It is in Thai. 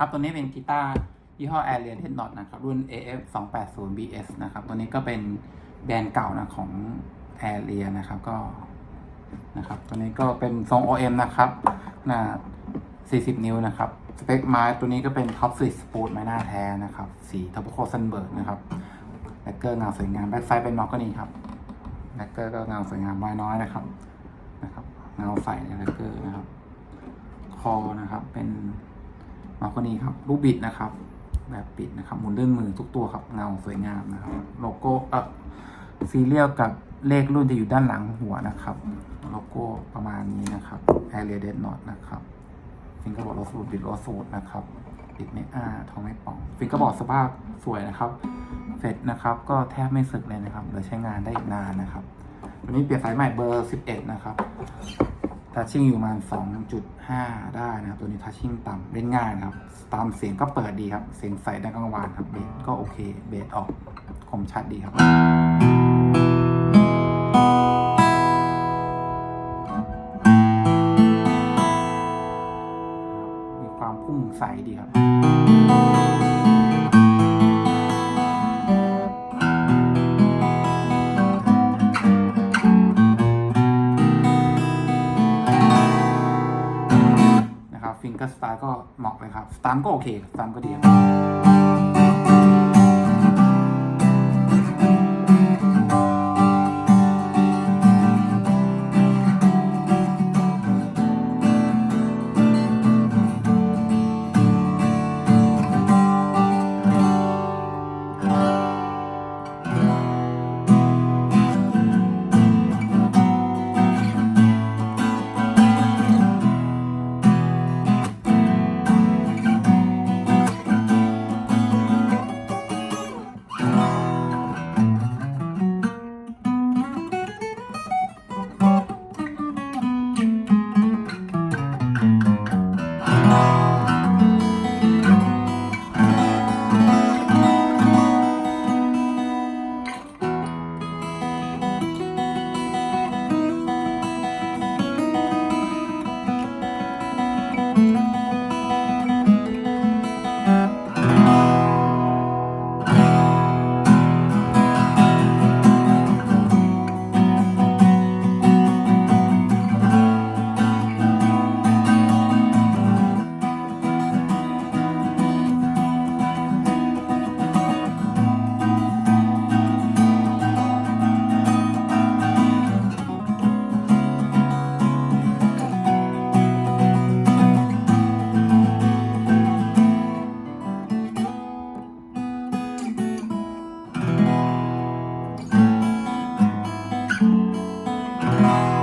ครับ ตัวนี้เป็นกีตาร์ยี่ห้อ a r i a n Headnot นะครับ รุ่น AF 2 8 0 BS นะครับ ตัวนี้ก็เป็นแบรนด์เก่านะของ a r i a นะครับก็นะครับตัวนี้ก็เป็นทรง OM นะครับหน้า40 นิ้วนะครับ สเปคไม้ตัวนี้ก็เป็น Top Switch Sport ไม้หน้าแท้นะครับ สีทับโคซันเบิร์กนะครับแบ็คเกอร์เงาสวยงามแบ็คไซด์เป็นม็อกก็นี่ครับแบ็คเกอร์ก็เงาสวยงามไว้น้อยนะครับนะครับ เงาใสในแบ็คเกอร์นะครับ คอนะครับเป็น มาคนีครับรูปบิดนะครับ แบบปิดนะครับหมุนเลื่อนมือทุกตัวครับเงาสวยงามนะครับ โลโก้เออซีเรียลกับเลขรุ่นจะอยู่ด้านหลังหัวนะครับ โลโก้ประมาณนี้นะครับ a r e a Dead Knot นะครับฟิงเกอร์บอร์ดโลสูดบิดโลสูดนะครับปิดไม่อ้าท้องไม่ป่องฟิงเกอร์บอร์ดสภาพสวยนะครับเฟดนะครับ ก็แทบไม่สึกเลยนะครับเหลือใช้งานได้อีกนานนะครับตัวนี้เปลี่ยนสายใหม่เบอร์ 11 นะครับ ทัชชิ่งอยู่ประมาณ 2.5 ได้นะครับ ตัวนี้ทัชชิ่งต่ำเล่นง่ายนะครับ ตามเสียงก็เปิดดีครับ เสียงใสดังกังวานครับ เบสก็โอเค เบสออกคมชัดดีครับ มีความพุ่งใสดีครับ ฟิงเกอร์สไตล์ก็เหมาะเลยครับ สตามก็โอเคสตามก็ดีครับ ข อ